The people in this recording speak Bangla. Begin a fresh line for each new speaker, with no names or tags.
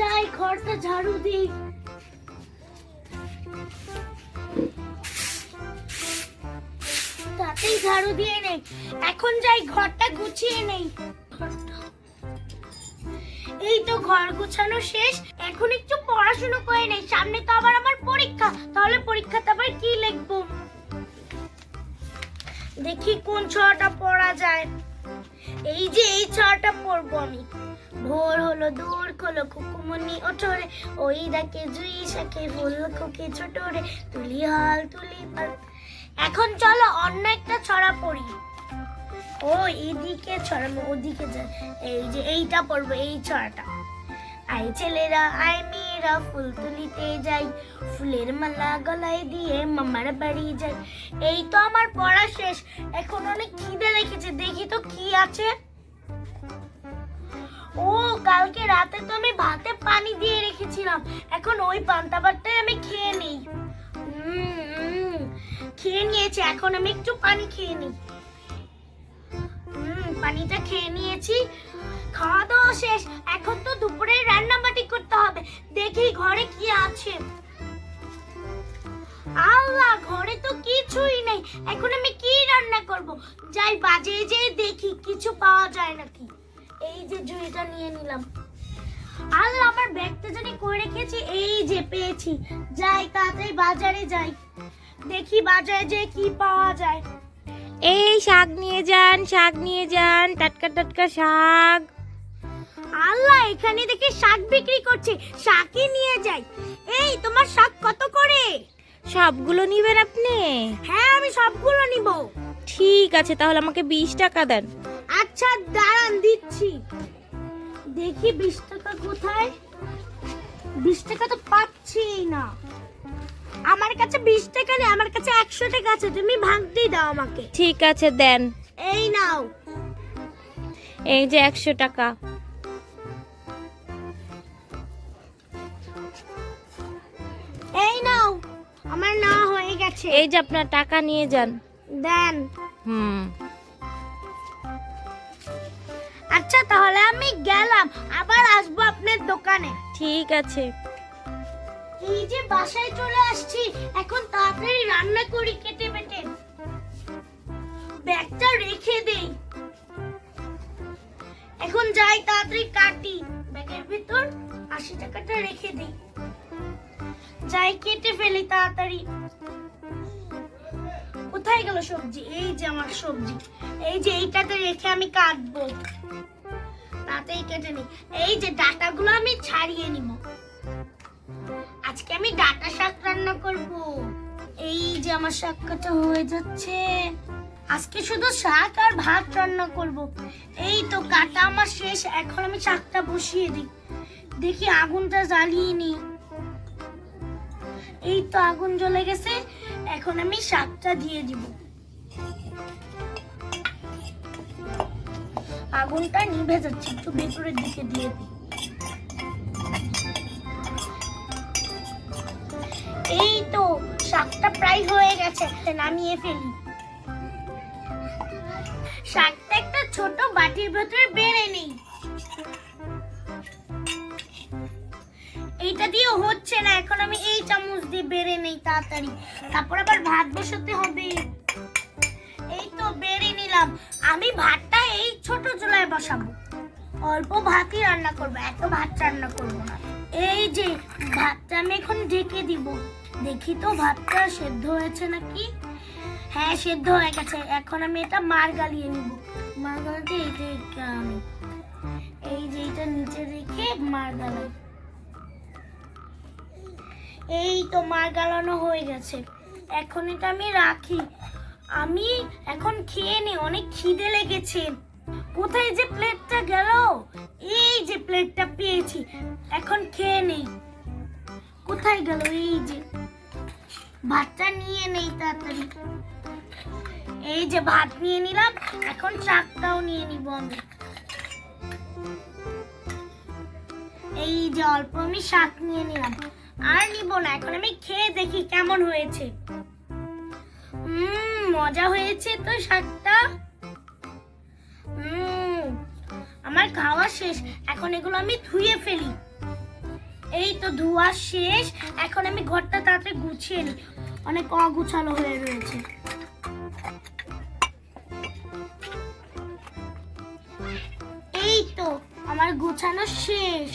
যাই ঘরটা ঝাড়ু দিই। তাতেই ঝাড়ু দিয়ে নেই। এখন যাই, ঘরটা গুছিয়ে নেই। এই তো ঘর গোছানো শেষ। এখন একটু পড়াশোনা করে নেই। সামনে তো আবার আমার পরীক্ষা। তাহলে পরীক্ষাতে আবার কি লিখব? দেখি কোন ছড়াটা পড়া যায়। এই যে এই ছড়াটা পড়ব আমি। ভোর হলো, দূর খোলো কুকুমনি ওঠরে ওই ডাকে জুই শাকে ফুল খুকে ছোটরে তুলি হাল, তুলি পাল এখন চলো অন্য একটা ছড়া পড়ি। ও, এদিকে ছড়াবো ওদিকে যায় এই যে এইটা পড়ব, এই ছড়াটা। আই ছেলেরা আই মেয়েরা, ফুল তুলিতে যাই। ফুলের মালা গলায় দিয়ে মামার বাড়ি যাই। এই তো আমার পড়া শেষ। এখন অনেক খিদে লেগেছে, দেখি তো কি আছে। কালকে রাতে তো আমি ভাতে পানি দিয়ে রেখেছিলাম। এখন ওই পান্তা ভাতটাই আমি খেয়ে নিই। খেয়ে নিয়েছি, এখন আমি একটু পানি খেয়ে নিই। পানিটা খেয়ে নিয়েছি। খাওয়া দাওয়া শেষ। এখন তো দুপুরে রান্না বাটি করতে হবে। দেখি ঘরে কি আছে। আল্লাহ, ঘরে তো কিছুই নেই। এখন আমি কি রান্না করব? যাই বাজে যে দেখি, কিছু পাওয়া যায় নাকি? এই যে জুইটা নিয়ে নিলাম। রেখেছি এই যে পেয়েছি। যাই তাড়াতাড়ি বাজারে যাই। দেখি বাজারে যে কি পাওয়া যায়।
এই শাক নিয়ে যান শাক নিয়ে যান টাটকা টাটকা শাক।
আল্লাহ এখানে দেখি শাক বিক্রি করছে। শাকই নিয়ে যাই। এই তোমার শাক কত করে?
সবগুলো নিবেন আপনি?
হ্যাঁ আমি সবগুলো নিব।
ঠিক আছে তাহলে আমাকে বিশ টাকা দেন।
আচ্ছা দাঁড়ান দিচ্ছি। দেখি বিশ টাকা কোথায়। বিশ টাকা তো পাচ্ছি না। আমার কাছে বিশ টাকা নেই আমার কাছে একশো টাকা আছে তুমি ভাঙতেই দাও আমাকে।
ঠিক আছে দেন।
এই নাও।
এই যে একশো টাকা।
এই নাও আমার না হয়ে গেছে।
এই যে আপনার টাকা নিয়ে যান।
দেন।
হুম।
আচ্ছা তাহলে আমি গেলাম আবার আসব আপনার দোকানে।
ঠিক আছে।
এই যে বাসায় চলে আসছি, এখন তাড়াতাড়ি রান্না করি কেটে বেটে ব্যাগটা রেখে দেই। এখন যাই তাড়াতাড়ি কাটি। ব্যাগের ভিতর আশি টাকাটা রেখে দিই। যাই কেটে ফেলি তাড়াতাড়ি। কোথায় গেল সবজি? এই যে আমার সবজি। এই যে এইটাতে রেখে আমি কাটবো। তাতেই কেটে নিই এই যে ডাটাগুলো আমি ছাড়িয়ে নিব। আজকে আমি ডাটা শাক রান্না করব। এই যে আমার শাক কাটা হয়ে যাচ্ছে। আজকে শুধু শাক আর ভাত রান্না করব। এই তো কাটা আমার শেষ, এখন আমি শাকটা বসিয়ে দিই। দেখি আগুনটা জ্বালিয়ে নি। এই তো আগুন জ্বলে গেছে, এখন আমি শাকটা দিয়ে দিব। আগুনটা নিভে যাচ্ছে একটু ভেতরের দিকে দিয়ে দিই। এই তো, শাকটা প্রায় হয়ে গেছে নামিয়ে ফেলি। শাকটা একটা ছোট বাটির ভেতরে বেড়ে নেই। এইটা দিয়ে হচ্ছে না, এখন আমি এই চামচ দিয়ে বেড়ে নেই তাড়াতাড়ি। তারপর আবার ভাত বসাতে হবে। এই তো বেড়ে নিলাম। আমি ভাতটা এই ছোট চুলায় বসাবো। অল্প ভাতই রান্না করব, এত ভাত রান্না করব না। এই যে, ভাতটা আমি এখন ঢেকে দিব। দেখি তো ভাতটা সেদ্ধ হয়েছে নাকি? হ্যাঁ সেদ্ধ হয়ে গেছে। এখন আমি এটা মার গালিয়ে নিব। মার গালাতে এই যে আমি। এই যে এটা নিচে রেখে মার গালাই। এই তো মার গালানো হয়ে গেছে। এখন এটা আমি রাখি। আমি এখন খেয়ে নি, অনেক খিদে লেগেছে। কোথায় যে প্লেটটা গেল? এই যে প্লেটটা পেয়েছি, এখন খেয়ে নেই কোথায় গেল এই যে? ভাতটা নিয়ে নেই তাড়াতাড়ি। এই যে ভাত নিয়ে নিলাম, এখন শাকটাও নিয়ে নিব আমি এই যে অল্প আমি শাক নিয়ে নিলাম। আর নিব না, এখন আমি খেয়ে দেখি কেমন হয়েছে। মজা হয়েছে তো শাকটা? আমার খাওয়া শেষ। এখন এগুলো আমি ধুয়ে ফেলি। এই তো ধোয়া শেষ। এখন আমি ঘরটা তাড়াতাড়ি গুছিয়ে নিই। অনেক অগুছালো হয়ে রয়েছে। এই তো, আমার গুছানো শেষ।